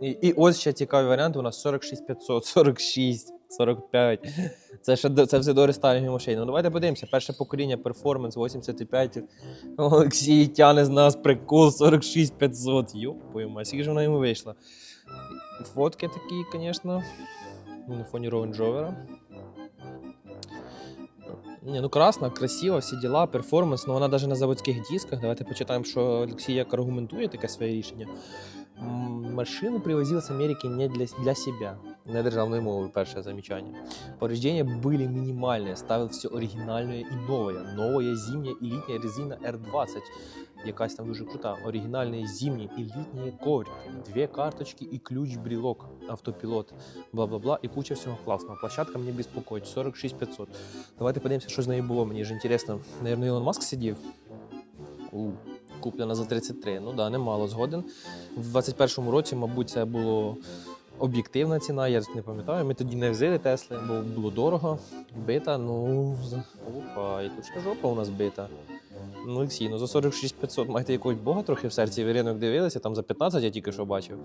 І, і ось ще цікавий варіант. У нас 46 500, 46, 45. Це ще це все до рестайлінгів машин. Ну давайте подивимося. Перше покоління перформанс 85. Олексій тяне з нас прикол 46 500. Йопою, ма, скільки ж вона йому вийшла. Фотки такі, звісно. На фоні Rover. Ні, ну красна, красива, всі діла, перформанс, ну вона навіть на заводських дисках. Давайте почитаємо, що Олексій як аргументує таке своє рішення. Машину привозил с Америки не для, для себя. Не державною мовою, перше замечание. Повреждения были минимальные, ставил все оригінальне і нове. Новая зимняя і літня резина R20, якась там дуже крута. Оригінальні зимні і літні коврики, дві карточки і ключ-брелок, автопілот, бла-бла-бла, і куча всього класного. Площадка мені безпокоїть, 46 500. Давайте подивимося, що з нею було. Мені ж інтересно. Наверно, Ілон Маск сидів. У, куплена за 33. Ну да, немало згоден. В 21-му році, мабуть, це було об'єктивна ціна, я не пам'ятаю. Ми тоді не взяли Тесли, бо було дорого. Бита, ну. Опа, і тут жопа у нас бита. Ну, Олексій, ну за 46 500 маєте якогось бога трохи в серці. Ви ринок дивилися, там за 15 я тільки що бачив.